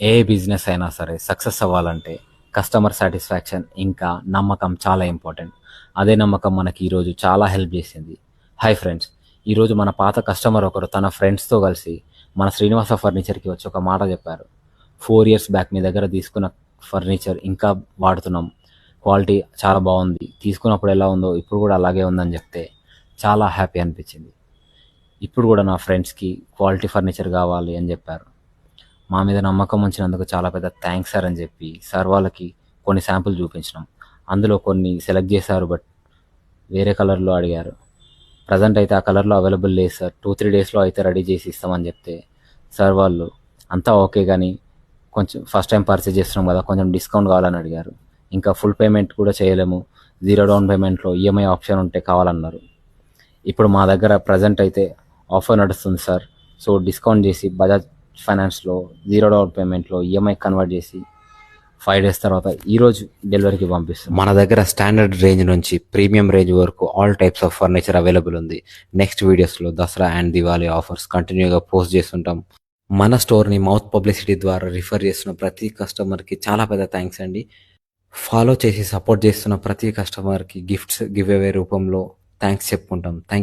ఏ business అయినా సరే success అవ్వాలంటే కస్టమర్ సాటిస్ఫాక్షన్ ఇంకా నమ్మకం చాలా ఇంపార్టెంట్. అదే నమ్మకం మనకి ఈరోజు చాలా హెల్ప్ చేసింది. హాయ్ ఫ్రెండ్స్ ఈరోజు మన పాత కస్టమర్ ఒకరు తన ఫ్రెండ్స్తో కలిసి మన శ్రీనివాస ఫర్నిచర్కి వచ్చి ఒక మాట చెప్పారు. ఫోర్ ఇయర్స్ బ్యాక్ మీ దగ్గర తీసుకున్న ఫర్నిచర్ ఇంకా వాడుతున్నాం. క్వాలిటీ చాలా బాగుంది. తీసుకున్నప్పుడు ఎలా ఉందో ఇప్పుడు కూడా అలాగే ఉందని చెప్తే చాలా హ్యాపీ అనిపించింది. ఇప్పుడు కూడా నా ఫ్రెండ్స్కి క్వాలిటీ ఫర్నిచర్ కావాలి అని చెప్పారు. మా మీద నమ్మకం ఉంచినందుకు చాలా పెద్ద థ్యాంక్స్ సార్ అని చెప్పి సార్ వాళ్ళకి కొన్ని శాంపుల్ చూపించినాం. అందులో కొన్ని సెలెక్ట్ చేశారు బట్ వేరే కలర్లో అడిగారు. ప్రజెంట్ అయితే ఆ కలర్లో అవైలబుల్ లేదు సార్ టూ త్రీ డేస్లో అయితే రెడీ చేసి ఇస్తామని చెప్తే సార్ వాళ్ళు అంతా ఓకే కానీ కొంచెం ఫస్ట్ టైం పర్చేజ్ చేస్తున్నాం కదా కొంచెం డిస్కౌంట్ కావాలని అడిగారు. ఇంకా ఫుల్ పేమెంట్ కూడా చేయలేము. జీరో డౌన్ పేమెంట్లో ఈఎంఐ ఆప్షన్ ఉంటే కావాలన్నారు. ఇప్పుడు మా దగ్గర ప్రజెంట్ అయితే ఆఫర్ నడుస్తుంది సార్ సో డిస్కౌంట్ చేసి బజాజ్ ఫైనాన్స్లో జీరో డౌన్ పేమెంట్లో ఈఎంఐ కన్వర్ట్ చేసి ఫైవ్ డేస్ తర్వాత ఈరోజు డెలివరీకి పంపిస్తాం. మన దగ్గర స్టాండర్డ్ రేంజ్ నుంచి ప్రీమియం రేంజ్ వరకు all types of furniture available ఉంది. నెక్స్ట్ వీడియోస్లో దసరా అండ్ దివాళీ ఆఫర్స్ కంటిన్యూగా పోస్ట్ చేస్తుంటాం. మన స్టోర్ని మౌత్ పబ్లిసిటీ ద్వారా రిఫర్ చేస్తున్న ప్రతి కస్టమర్కి చాలా పెద్ద థ్యాంక్స్ అండి. ఫాలో చేసి సపోర్ట్ చేస్తున్న ప్రతి కస్టమర్కి గిఫ్ట్స్ గివ్ అవే రూపంలో థ్యాంక్స్ చెప్పుకుంటాం. థ్యాంక్